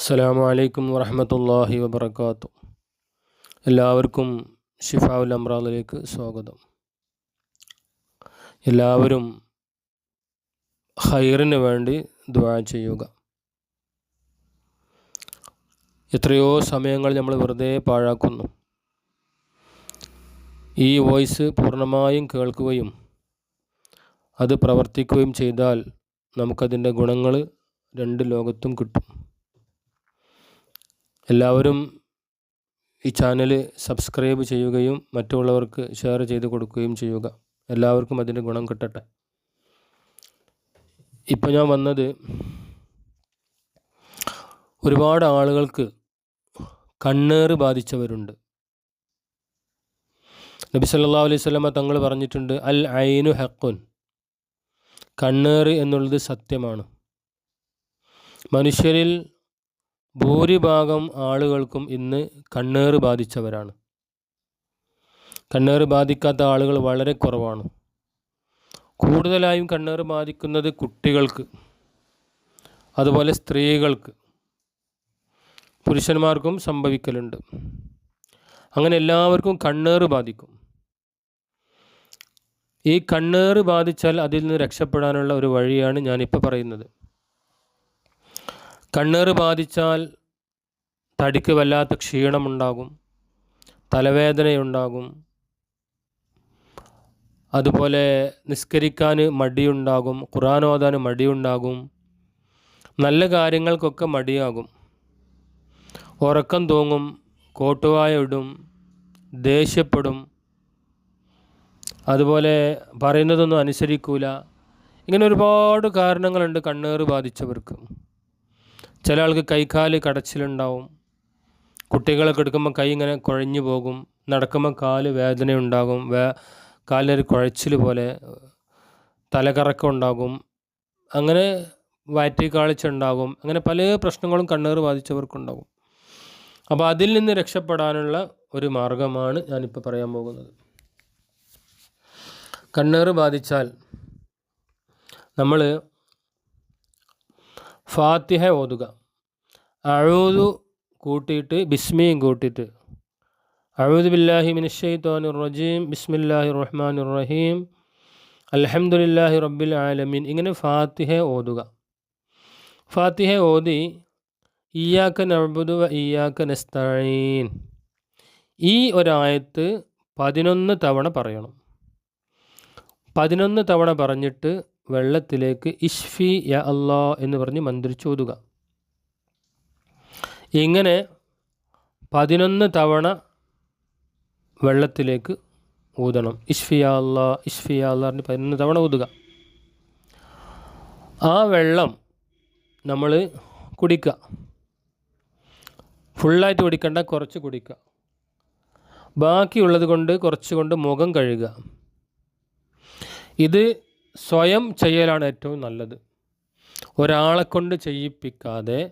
അസ്സലാമു അലൈക്കും വറഹമത്തല്ലാഹി വബർക്കാത്തു എല്ലാവർക്കും ഷിഫാവുൽ അമ്രാദിലേക്ക് സ്വാഗതം. എല്ലാവരും ഹൈറിന് വേണ്ടി ദുആ ചെയ്യുക. എത്രയോ സമയങ്ങൾ നമ്മൾ വെറുതെ പാഴാക്കുന്നു. ഈ വോയിസ് പൂർണമായും കേൾക്കുകയും അത് പ്രവർത്തിക്കുകയും ചെയ്താൽ നമുക്കതിന്റെ ഗുണങ്ങൾ രണ്ട് ലോകത്തും കിട്ടും. എല്ലാവരും ഈ ചാനൽ സബ്സ്ക്രൈബ് ചെയ്യുകയും മറ്റുള്ളവർക്ക് ഷെയർ ചെയ്ത് കൊടുക്കുകയും ചെയ്യുക. എല്ലാവർക്കും അതിന്റെ ഗുണം കിട്ടട്ടെ. ഇപ്പോൾ ഞാൻ വന്നത് ഒരുപാട് ആളുകൾക്ക് കണ്ണേറ് ബാധിച്ചവരുണ്ട്. നബി സല്ലാ അലൈഹി സ്വലമ തങ്ങൾ പറഞ്ഞിട്ടുണ്ട് അൽ ഐനു ഹക്കുൻ കണ്ണേറ് എന്നുള്ളത് സത്യമാണ്. മനുഷ്യരിൽ ഭൂരിഭാഗം ആളുകൾക്കും ഇന്ന് കണ്ണേറ് ബാധിച്ചവരാണ്. കണ്ണേറ് ബാധിക്കാത്ത ആളുകൾ വളരെ കുറവാണ്. കൂടുതലായും കണ്ണേറ് ബാധിക്കുന്നത് കുട്ടികൾക്ക് അതുപോലെ സ്ത്രീകൾക്ക് പുരുഷന്മാർക്കും സംഭവിക്കലുണ്ട്. അങ്ങനെ എല്ലാവർക്കും കണ്ണേറ് ബാധിക്കും. ഈ കണ്ണേറ് ബാധിച്ചാൽ അതിൽ നിന്ന് രക്ഷപ്പെടാനുള്ള ഒരു വഴിയാണ് ഞാനിപ്പോൾ പറയുന്നത്. കണ്ണേറ് ബാധിച്ചാൽ തടിക്ക് വല്ലാത്ത ക്ഷീണമുണ്ടാകും തലവേദനയുണ്ടാകും അതുപോലെ നിസ്കരിക്കാൻ മടിയുണ്ടാകും ഖുറാൻ ഓതാൻ മടിയുണ്ടാകും നല്ല കാര്യങ്ങൾക്കൊക്കെ മടിയാകും. ഉറക്കം തൂങ്ങും കോട്ടുവായ ഇടും ദേഷ്യപ്പെടും. അതുപോലെ പറയുന്നതൊന്നും അനുസരിക്കൂല. ഇങ്ങനെ ഒരുപാട് കാരണങ്ങളുണ്ട് കണ്ണേറ് ബാധിച്ചവർക്ക്. ചില ആൾക്ക് കൈകാൽ കടച്ചിലുണ്ടാവും. കുട്ടികളൊക്കെ എടുക്കുമ്പോൾ കൈ ഇങ്ങനെ കുഴഞ്ഞു പോകും. നടക്കുമ്പോൾ കാൽ വേദന ഉണ്ടാകും വേ കാലിനൊരു കുഴച്ചിൽ പോലെ തലകറക്കം ഉണ്ടാകും. അങ്ങനെ വയറ്റി കാളിച്ചുണ്ടാകും അങ്ങനെ പല പ്രശ്നങ്ങളും കണ്ണേർ ബാധിച്ചവർക്കുണ്ടാകും. അപ്പോൾ അതിൽ നിന്ന് രക്ഷപ്പെടാനുള്ള ഒരു മാർഗമാണ് ഞാനിപ്പോൾ പറയാൻ പോകുന്നത്. കണ്ണേറ് ബാധിച്ചാൽ നമ്മൾ ഫാത്തിഹ ഓതുക. അഴൂതു കൂട്ടിയിട്ട് ബിസ്മിയും കൂട്ടിയിട്ട്. അഴൂദ് ബില്ലാഹി മിനിഷൈത്തോൻ റജീം ബിസ്മില്ലാഹി റഹ്മാൻ റഹീം അലഹമുല്ലാഹി റബ്ബിൽ ആലമീൻ. ഇങ്ങനെ ഫാത്തിഹ ഓതുക. ഫാത്തിഹ ഓതി ഇയാക്ക നബുദു വ ഇയാക്ക നസ്തീൻ ഈ ഒരായത്ത് പതിനൊന്ന് തവണ പറയണം. പതിനൊന്ന് തവണ പറഞ്ഞിട്ട് വെള്ളത്തിലേക്ക് ഇഷ്ഫി യ അല്ലാ എന്ന് പറഞ്ഞ് മന്ത്രിച്ചോതുക ഇങ്ങനെ പതിനൊന്ന് തവണ വെള്ളത്തിലേക്ക് ഊതണം. ഇഷ്ഫിയ അള്ളാ ഇഷ്ഫിയ അല്ലാ പറഞ്ഞ് പതിനൊന്ന് തവണ ഊതുക. ആ വെള്ളം നമ്മൾ കുടിക്കുക. ഫുള്ളായിട്ട് കുടിക്കണ്ട കുറച്ച് കുടിക്കുക. ബാക്കിയുള്ളത് കൊണ്ട് കുറച്ച് കൊണ്ട് മുഖം കഴുകുക. ഇത് സ്വയം ചെയ്യലാണ് ഏറ്റവും നല്ലത്. ഒരാളെ കൊണ്ട് ചെയ്യിപ്പിക്കാതെ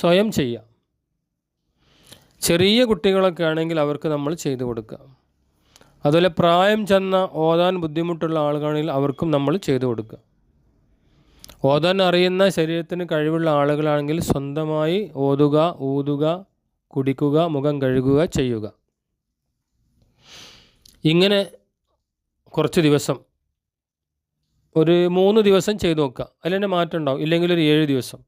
സ്വയം ചെയ്യാം ചെറിയ കുട്ടികളൊക്കെ ആണെങ്കിൽ അവർക്ക് നമ്മൾ ചെയ്തു കൊടുക്കുക. അതുപോലെ പ്രായം ചെന്ന ഓതാൻ ബുദ്ധിമുട്ടുള്ള ആളുകളാണെങ്കിൽ അവർക്കും നമ്മൾ ചെയ്തു കൊടുക്കുക. ഓതാൻ അറിയുന്ന ശരീരത്തിന് കഴിവുള്ള ആളുകളാണെങ്കിൽ സ്വന്തമായി ഓതുക ഊതുക കുടിക്കുക മുഖം കഴുകുക ചെയ്യുക. ഇങ്ങനെ കുറച്ച് ദിവസം ഒരു മൂന്ന് ദിവസം ചെയ്തു നോക്കുക. അതിൽ തന്നെ മാറ്റം ഉണ്ടാവും. ഇല്ലെങ്കിൽ ഒരു ഏഴ് ദിവസം.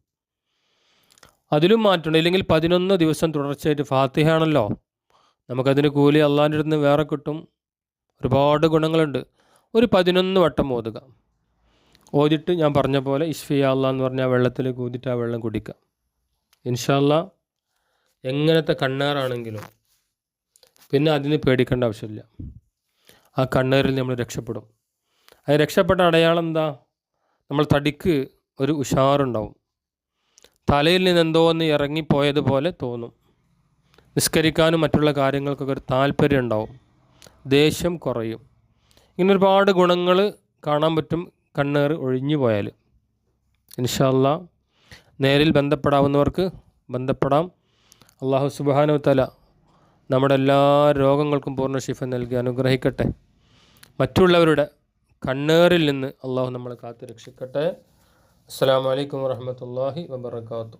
അതിലും മാറ്റമുണ്ട് ഇല്ലെങ്കിൽ പതിനൊന്ന് ദിവസം തുടർച്ചയായിട്ട് ഫാത്തിഹയാണല്ലോ. നമുക്കതിന് കൂലി അള്ളാന്റെ അടുത്ത് വേറെ കിട്ടും. ഒരുപാട് ഗുണങ്ങളുണ്ട്. ഒരു പതിനൊന്ന് വട്ടം ഓതുക. ഓതിട്ട് ഞാൻ പറഞ്ഞ പോലെ ഇഷ്ഫിയ അള്ളാ എന്ന് പറഞ്ഞാൽ വെള്ളത്തിൽ കൂതിട്ട് ആ വെള്ളം കുടിക്കുക. ഇൻഷല്ല എങ്ങനത്തെ കണ്ണേറാണെങ്കിലും പിന്നെ അതിന് പേടിക്കേണ്ട ആവശ്യമില്ല. ആ കണ്ണേറിൽ നമ്മൾ രക്ഷപ്പെടും. അത് രക്ഷപ്പെട്ട അടയാളം എന്താ? നമ്മൾ തടിക്ക് ഒരു ഉഷാറുണ്ടാവും. തലയിൽ നിന്ന് എന്തോ ഒന്ന് ഇറങ്ങിപ്പോയതുപോലെ തോന്നും. നിസ്കരിക്കാനും മറ്റുള്ള കാര്യങ്ങൾക്കൊക്കെ ഒരു താല്പര്യം ഉണ്ടാവും. ദേഷ്യം കുറയും. ഇങ്ങനെ ഒരുപാട് ഗുണങ്ങൾ കാണാൻ പറ്റും കണ്ണേർ ഒഴിഞ്ഞു പോയാൽ. ഇൻഷല്ല നേരിൽ ബന്ധപ്പെടാവുന്നവർക്ക് ബന്ധപ്പെടാം. അള്ളാഹു സുബാനു തല നമ്മുടെ എല്ലാ രോഗങ്ങൾക്കും പൂർണ ശിഫ നൽകി അനുഗ്രഹിക്കട്ടെ. മറ്റുള്ളവരുടെ കണ്ണേറിൽ നിന്ന് അള്ളാഹു നമ്മളെ കാത്തു രക്ഷിക്കട്ടെ അസ്സാം വലൈക്കും വാഹമത്തല്ലാഹി വാബർക്കാത്തു